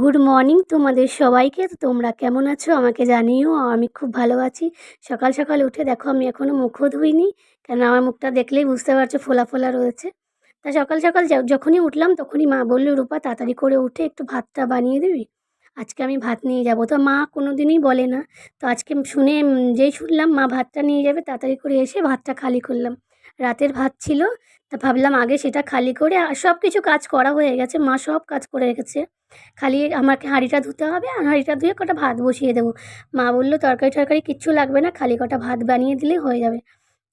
Good morning তোমাদের সবাইকে। তো তোমরা কেমন আছো? আমাকে জানিও, আমি খুব ভালো আছি। সকাল সকাল উঠে দেখো, আমি এখনও মুখও ধুইনি। কেন আমার মুখটা দেখলেই বুঝতে পারছ ফোলা ফোলা রয়েছে। তা সকাল সকাল যখনই উঠলাম তখনই মা বলল, রূপা, তাড়াতাড়ি করে উঠে একটু ভাতটা বানিয়ে দিবি? আজকে আমি ভাত নিয়ে যাব। তো মা কোনো দিনই বলে না। তো আজকে শুনে যেই শুনলাম মা ভাতটা নিয়ে যাবে, তাড়াতাড়ি করে এসে ভাতটা খালি করলাম। রাতের ভাত ছিল তা ভাবলাম আগে সেটা খালি করে সব কিছু কাজ করা হয়ে গেছে, মা সব কাজ করে রেখেছে। খালি আমাকে হাঁড়িটা ধুতে হবে আর হাঁড়িটা ধুয়ে কটা ভাত বসিয়ে দেবো। মা বলল, তরকারি টরকারি কিচ্ছু লাগবে না, খালি কটা ভাত বানিয়ে দিলে হয়ে যাবে।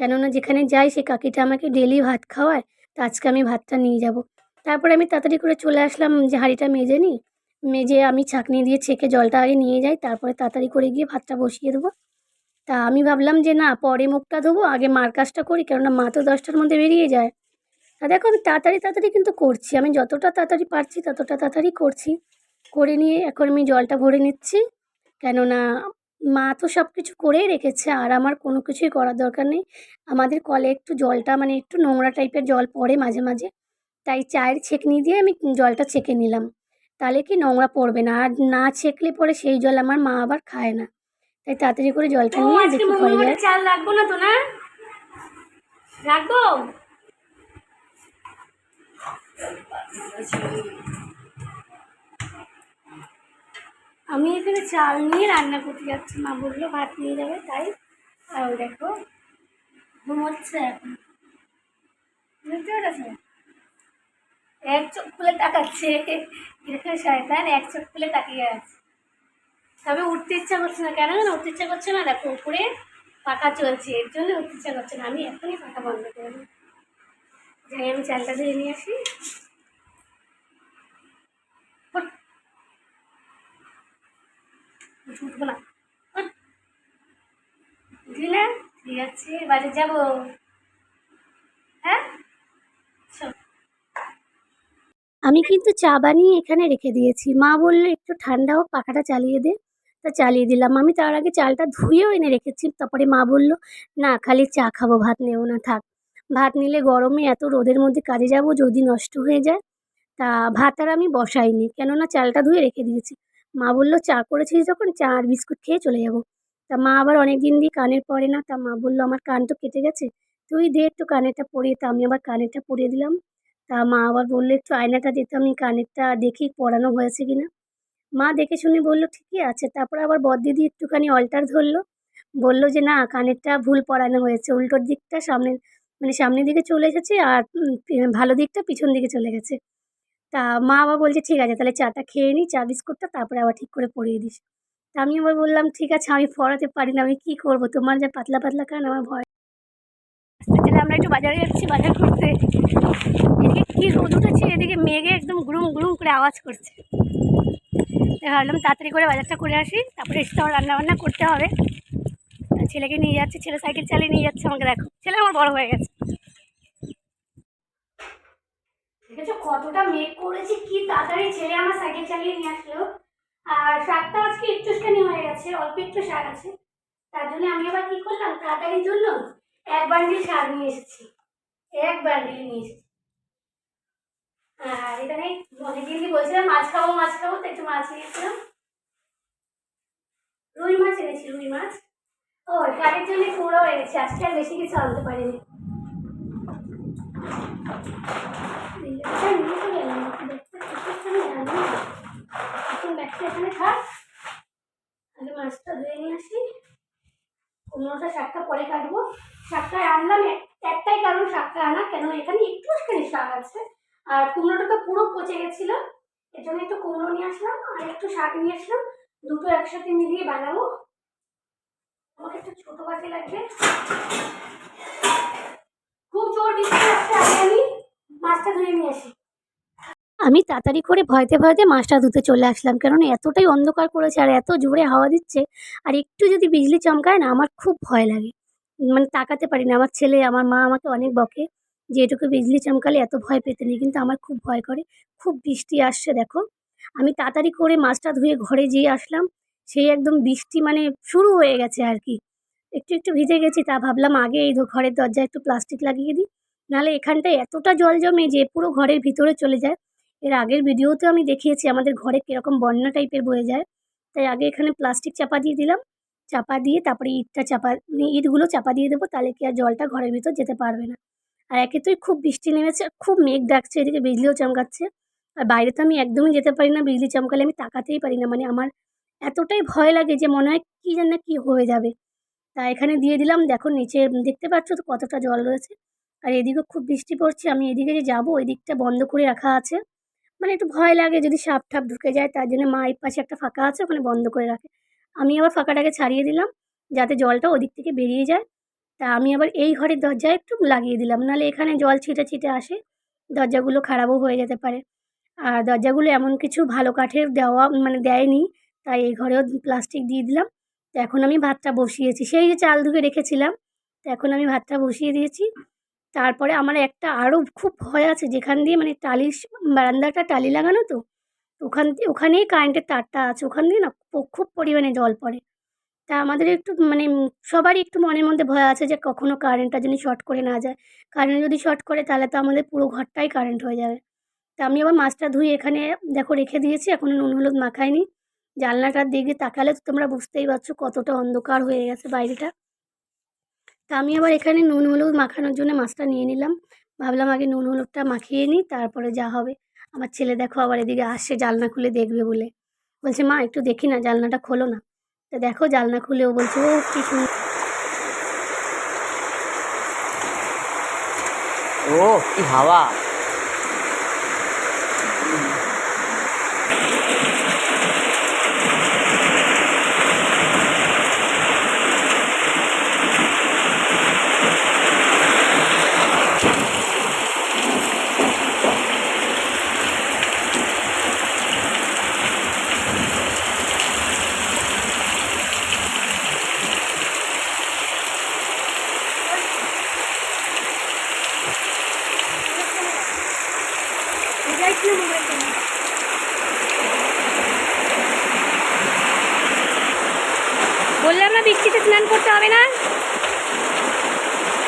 কেননা যেখানে যাই সে কাকিটা আমাকে ডেলি ভাত খাওয়ায়, তো আজকে আমি ভাতটা নিয়ে যাব। তারপরে আমি তাড়াতাড়ি করে চলে আসলাম যে হাঁড়িটা মেজে নিই। মেজে আমি ছাঁকনি দিয়ে ছেঁকে জলটা আগে নিয়ে যাই, তারপরে তাড়াতাড়ি করে গিয়ে ভাতটা বসিয়ে দেবো। তা আমি ভাবলাম যে না, পরে মুখটা ধোবো, আগে মার কাজটা করি, কেননা মা তো দশটার মধ্যে বেরিয়ে যায়। তা দেখো আমি তাড়াতাড়ি তাড়াতাড়ি কিন্তু করছি। আমি যতটা তাড়াতাড়ি পারছি ততটা তাড়াতাড়ি করছি। করে নিয়ে এখন আমি জলটা ভরে নিচ্ছি। কেননা মা তো সব কিছু করেই রেখেছে আর আমার কোনো কিছুই করার দরকার নেই। আমাদের কলে একটু জলটা মানে একটু নোংরা টাইপের জল পড়ে মাঝে মাঝে। তাই চায়ের ছেঁকনি দিয়ে আমি জলটা ছেঁকে নিলাম। তাহলে কি নোংরা পড়বে না আর না ছেঁকলে পরে সেই জল আমার মা আবার খায় না। তাই তাড়াতাড়ি করে জলটা নিয়ে দেখি চাল রাখব না তো না? রাখব? আমি এখানে চাল নিয়ে রান্না করতে যাচ্ছি। মা বলল ভাত নিয়ে যাবে, তাই। ওই দেখো, ঘুমোচ্ছে এখন। বুঝতে পেরেছ? এক চোখ খুলে তাকাচ্ছে। এরকম শয়তান এক চোখ খুলে তাকিয়ে আছে। তবে উঠতে ইচ্ছা করছে না। কেন উঠতে ইচ্ছা করছে না? দেখো, উপরে পাখা চলছে। এর জন্য উঠতে ইচ্ছা করছে না। আমি এখনই পাখা বন্ধ করে দিই। আমি চালটা ধুয়ে নিয়ে আসি। হ্যাঁ? আমি কিন্তু চা বানিয়ে এখানে রেখে দিয়েছি। মা বলল, একটু ঠান্ডা হোক, পাখাটা চালিয়ে দে। তা চালিয়ে দিলাম। আমি তার আগে চালটা ধুয়েও এনে রেখেছি। তারপরে মা বলল, না, খালি চা খাব, ভাত নেব না, থাক। ভাত নিলে গরমে এত রোদের মধ্যে কাজে যাব যদি নষ্ট হয়ে যায়? তা ভাত আর আমি বসাইনি, কেননা চালটা ধুয়ে রেখে দিয়েছি। মা বলল, চা করেছিস যখন? চা আর বিস্কুট খেয়ে চলে যাব। তা মা আবার অনেক দিন দিয়ে কানের পরে না, তা মা বলল, আমার কান তো কেটে গেছে, তুই দে একটু কানেরটা পরিয়ে। তা আমি আবার কানেরটা পরিয়ে দিলাম। তা মা আবার বলল, একটু আয়নাটা দিতে আমি কানেরটা দেখি পরানো হয়েছে কি না মা দেখে শুনে বলল, ঠিকই আছে। তারপর আবার বড়দিদি একটুখানি অল্টার ধরলো, বলল যে, না, কানেরটা ভুল পরানো হয়েছে, উল্টোর দিকটা সামনের মানে সামনের দিকে চলে এসেছে আর ভালো দিকটা পিছন দিকে চলে গেছে। তা মা আবার বলছে, ঠিক আছে, তাহলে চাটা খেয়ে নিই চা বিস্কুটটা, তারপরে আবার ঠিক করে পরিয়ে দিস। তা আমি আবার বললাম, ঠিক আছে, আমি পরাতে পারি না, আমি কী করব? তোমার যা পাতলা পাতলা কান, আমার ভয় তাহলে আমরা একটু বাজারে যাচ্ছি, বাজার করতে। এদিকে কি রোদ উঠেছে, এদিকে মেঘে একদম গুরুম গুরুম করে আওয়াজ করছে। ভাবলাম, তাড়াতাড়ি করে বাজারটা করে আসি, তারপরে এসে তো রান্না বান্না করতে হবে। ছেলেকে নিয়ে যাচ্ছে, ছেলে সাইকেল চালিয়ে নিয়ে যাচ্ছে আমাকে দেখো। ছেলে আমার বড় হয়ে গেছে। দেখেছ কতটা মেঘ করেছে? কি তাড়াতাড়ি ছেলে আমার সাইকেল চালিয়ে নিয়ে আসলো। আর শাকটা আজকে একটুখানি হয়ে গেছে, অল্প একটু শাক আছে। তার জন্য আমি আবার কি করলাম? তাড়াতাড়ির জন্য এক বান্ডিল শাক নিয়ে এসেছি। এক বান্ডিল নিয়ে এসেছি। আর এখানে অনেকদিন দিয়ে বলছিলাম, মাছ খাব মাছ খাব তো একটু মাছ নিয়েছিলাম রুই মাছ এনেছি, রুই মাছ। ও শাকের জন্য কুমড়োও এনেছি। আজকে আর বেশি কিছু আনতে পারিনি। এখন ব্যাগটা এখানে থাক আগে মাছটা ধুয়ে নিয়ে আসি কুমড়োটা শাকটা পরে কাটবো শাকটা আনলাম একটাই কারণ শাকটা আনা কেন এখানে একটুখানি শাক আছে আর কুমড়োটা তো পুরো পচে গেছিল এর জন্য একটু কুমড়ো নিয়ে আসলাম। আর একটু শাক নিয়ে আসলাম। দুটো একসাথে মিলিয়ে বানাবো। আমাকে একটু ছোটো বাটি লাগবে। খুব জোর বৃষ্টি আমি মাছটা নিয়ে আসি। আমি তাড়াতাড়ি করে ভয়তে ভয়তে মাছটা ধুতে চলে আসলাম, কেননা এতটাই অন্ধকার করেছে আর এত জোরে হাওয়া দিচ্ছে, আর একটু যদি বিজলি চমকায় না, আমার খুব ভয় লাগে। মানে তাকাতে পারি না, আমার ছেলে, আমার মা আমাকে অনেক বকে যে এটুকু বিজলি চমকালে এত ভয় পেতে নেই, কিন্তু আমার খুব ভয় করে, খুব বৃষ্টি আসছে, দেখো। আমি তাড়াতাড়ি করে মাছটা ধুয়ে ঘরে যেয়ে আসলাম সেই একদম বৃষ্টি মানে শুরু হয়ে গেছে আর কি। একটু একটু ভিজে গেছি, তা ভাবলাম আগে এই ঘরের দরজায় একটু প্লাস্টিক লাগিয়ে দিই। নাহলে এখানটায় এতটা জল জমে যে পুরো ঘরের ভিতরে চলে যায়। এর আগের ভিডিওতেও আমি দেখিয়েছি, আমাদের ঘরে কীরকম বন্যা টাইপের বয়ে যায়। তাই আগে এখানে প্লাস্টিক চাপা দিয়ে দিলাম। চাপা দিয়ে তারপরে ইটটা চাপা মানে ইটগুলো চাপা দিয়ে দেবো, তাহলে কি আর জলটা ঘরের ভিতর যেতে পারবে না। আর একে তোই খুব বৃষ্টি নেমেছে আর খুব মেঘ ডাকছে, এদিকে বিজলিও চমকাচ্ছে। আর বাইরে তো আমি একদমই যেতে পারি না, বিজলি চমকালে আমি তাকাতেই পারি না মানে আমার এতটাই ভয় লাগে যে মনে হয় কী যেন কী হয়ে যাবে। তা এখানে দিয়ে দিলাম, দেখো নিচে দেখতে পাচ্ছ তো কতটা জল রয়েছে। আর এদিকেও খুব বৃষ্টি পড়ছে, আমি এদিকে যে যাব ওই দিকটা বন্ধ করে রাখা আছে। মানে একটু ভয় লাগে যদি সাপ ঠাপ ঢুকে যায়, তার জন্য মা এই পাশে একটা ফাঁকা আছে, ওখানে বন্ধ করে রাখে। আমি আবার ফাঁকাটাকে ছাড়িয়ে দিলাম, যাতে জলটা ওদিক থেকে বেরিয়ে যায়। তা আমি আবার এই ঘরের দরজায় একটু লাগিয়ে দিলাম, নাহলে এখানে জল ছিটে ছিটে আসে, দরজাগুলো খারাপও হয়ে যেতে পারে। আর দরজাগুলো এমন কিছু ভালো কাঠের দেওয়া মানে দেয়নি তাই এই ঘরেও প্লাস্টিক দিয়ে দিলাম। তো এখন আমি ভাতটা বসিয়েছি। সেই যে চাল ধুয়ে রেখেছিলাম, তো এখন আমি ভাতটা বসিয়ে দিয়েছি। তারপরে আমার একটা আরও খুব ভয় আছে, যেখান দিয়ে মানে টালির বারান্দাটা টালি লাগানো তো ওখান ওখানেই কারেন্টের তারটা আছে। ওখান দিয়ে না খুব পরিমাণে জল পড়ে। তা আমাদের একটু মানে সবারই একটু মনের মধ্যে ভয় আছে যে কখনও কারেন্টটা যদি শর্ট করে না যায়। কারেন্ট যদি শর্ট করে, তাহলে তো আমাদের পুরো ঘরটাই কারেন্ট হয়ে যাবে। তা আমি আবার মাছটা ধুয়ে এখানে, দেখো, রেখে দিয়েছি। এখনও নুন, হলুদ মাখাইনি। জানলাটার দিকে তাকালে তো তোমরা বুঝতেই পারছ কতটা অন্ধকার হয়ে গেছে বাইরেটা। তা আমি আবার এখানে নুন, হলুদ মাখানোর জন্য মাছটা নিয়ে নিলাম। ভাবলাম আগে নুন, হলুদটা মাখিয়ে নিই, তারপরে যা হবে। আমার ছেলে দেখো আবার এদিকে আসছে জালনা খুলে দেখবে বলে। বলছে, মা, একটু দেখি না জালনাটা খোলো না। তা দেখো জালনা খুলে ও বলছে ও কি ও কি হাওয়া এটাই ছিল মোবাইল ফোন। বললাম না বৃষ্টিতে স্নান করতে হবে না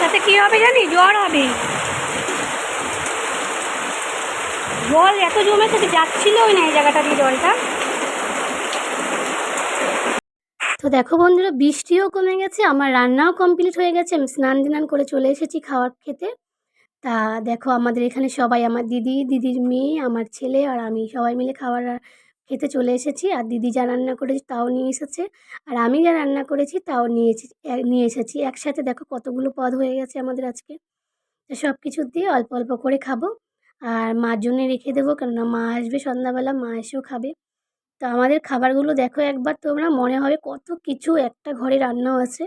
তাতে কী হবে জানি জ্বর হবে জল এত জমেছে যে যাচ্ছিলই না এই জায়গাটা দিয়ে জলটা। তো দেখো বন্ধুরা, বৃষ্টিও কমে গেছে, আমার রান্নাও কমপ্লিট হয়ে গেছে, আমি স্নান দিনান করে চলে এসেছি খাওয়ার খেতে। তা দেখো আমাদের এখানে সবাই, আমার দিদি, দিদির মেয়ে, আমার ছেলে আর আমি সবাই মিলে খাবার রা- খেতে চলে এসেছি আর দিদি যা রান্না করেছে তাও নিয়ে এসেছে। আর আমি যা রান্না করেছি তাও নিয়ে এসেছি নিয়ে এসেছি। একসাথে দেখো কতগুলো পদ হয়ে গেছে আমাদের আজকে। তো সব কিছু দিয়ে অল্প অল্প করে খাব। আর মার জন্য রেখে দেবো কেননা মা আসবে সন্ধ্যাবেলা, মা এসেও খাবে। তো আমাদের খাবারগুলো দেখো একবার তোমরা, মনে হবে কত কিছু একটা ঘরে রান্নাও আছে।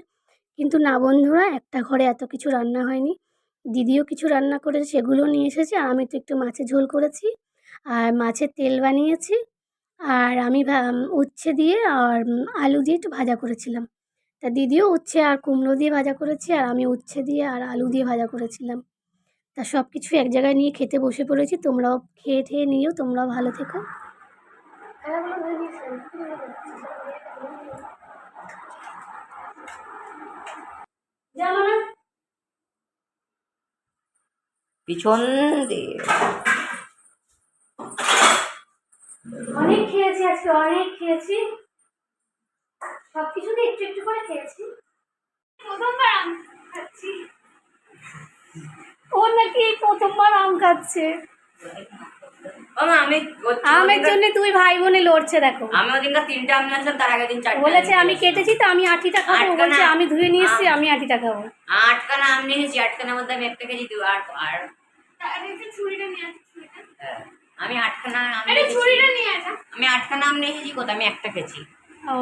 কিন্তু না বন্ধুরা, একটা ঘরে এত কিছু রান্না হয়নি। দিদিও কিছু রান্না করেছে, সেগুলো নিয়ে এসেছে। আর আমি তো একটু মাছের ঝোল করেছি। আর মাছের তেল বানিয়েছি। আর আমি উচ্ছে দিয়ে আর আলু দিয়ে একটু ভাজা করেছিলাম। তা দিদিও উচ্ছে আর কুমড়ো দিয়ে ভাজা করেছি আর আমি উচ্ছে দিয়ে আর আলু দিয়ে ভাজা করেছিলাম। তা সব কিছু এক জায়গায় নিয়ে খেতে বসে পড়েছি, তোমরাও খেয়ে ঠেয়ে নিও, তোমরাও ভালো থেকো। পিছন দিয়ে। অনেক খেয়েছি আজকে অনেক খেয়েছি। সব কিছুতে একটু একটু করে খেয়েছি। প্রথমবার আম খাচ্ছি। ও নাকি প্রথমবার আম খাচ্ছে। আমি আমের জন্য তুই ভাই বোনে লড়ছে দেখো। আমি ওদিনকার তিনটা আম নিয়ে তার আগের দিন চারটে বলেছে আমি কেটেছি তো আমি আটিটা খাব। বলছে আমি ধুয়ে নিয়ে এসেছি আমি আটিটা খাব। আটখানা আম নিয়ে এসেছি আটখানার মধ্যে আমি একটা কেজি দেবো আর আর ছুরিটা নিয়ে আসি ছুরিটা। হ্যাঁ, আমি আটখানা আম আরে ছুরিটা নিয়ে আসা আমি আটখানা আম কোথায়? আমি একটা খেয়েছি। ও।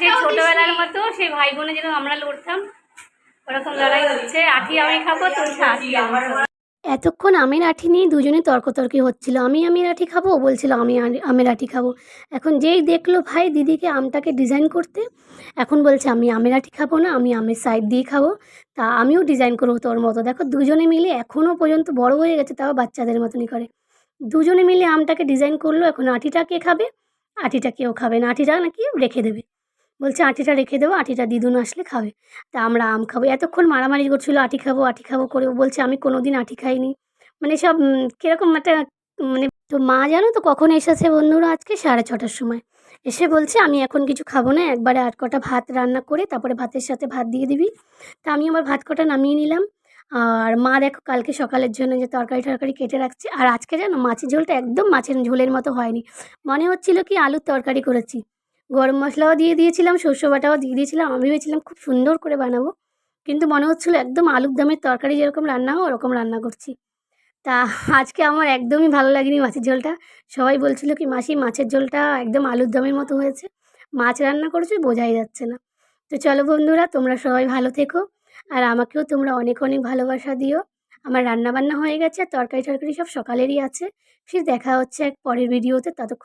সেই ছোটবেলার মতো সেই ভাই বোনে যেন আমরা লড়তাম ওরকম লড়াই হচ্ছে। আঠি আমি খাব তুই খা আঠি আমি এতক্ষণ আমের আঠি নিয়ে দুজনে তর্কতর্কি হচ্ছিল। আমি আমের আঠি খাব ও বলছিল আমি আমের আঠি খাব। এখন যেই দেখল ভাই দিদিকে আমটাকে ডিজাইন করতে এখন বলছে আমি আমের আঠি খাব না আমি আমের সাইড দিয়ে খাব। তা আমিও ডিজাইন করব তোর মতো। দেখো দুজনে মিলে এখনও পর্যন্ত বড় হয়ে গেছে তাও বাচ্চাদের মতনই করে। দুজনে মিলে আমটাকে ডিজাইন করল, এখন আটিটা কে খাবে? আটিটা কেউ খাবে না, আটিটা নাকি রেখে দেবে। বলছে, আটিটা রেখে দেবো, আটিটা দিদুন আসলে খাবে। তা আমরা আম খাব। এতক্ষণ মারামারি করছিল, আটি খাব আটি খাব করে। বলছে, আমি কোনো দিন আটি খাইনি। মানে সব কীরকম একটা মানে তো মা জানো তো কখন এসেছে বন্ধুরা আজকে? সাড়ে ছটার সময়। এসে বলছে, আমি এখন কিছু খাব না, একবারে আট কটা ভাত রান্না করে, তারপরে ভাতের সাথে ভাত দিয়ে দিবি। তা আমি আমার ভাত কটা নামিয়ে নিলাম। আর মা দেখো কালকে সকালের জন্য যে তরকারি টরকারি কেটে রাখছে। আর আজকে জানো মাছের ঝোলটা একদম মাছের ঝোলের মতো হয়নি। মনে হচ্ছিল কি আলুর তরকারি করেছি। গরম মশলাও দিয়ে দিয়েছিলাম শস্য বাটাও দিয়ে দিয়েছিলাম। আমি ভেবেছিলাম খুব সুন্দর করে বানাবো। কিন্তু মনে হচ্ছিল একদম আলুর দমের তরকারি যেরকম রান্না হয় ওরকম রান্না করছি। তা আজকে আমার একদমই ভালো লাগেনি মাছের ঝোলটা। সবাই বলছিল কি, মাসি, মাছের ঝোলটা একদম আলুর দমের মতো হয়েছে। মাছ রান্না করেছ, বোঝাই যাচ্ছে না। তো চলো বন্ধুরা, তোমরা সবাই ভালো থেকো। আর আমাকেও তোমরা অনেক অনেক ভালোবাসা দিও। আমার রান্নাবান্না হয়ে গেছে তরকারি টরকারি সব সকালেরই আছে। ফির দেখা হচ্ছে এক পরের ভিডিওতে ততক্ষণ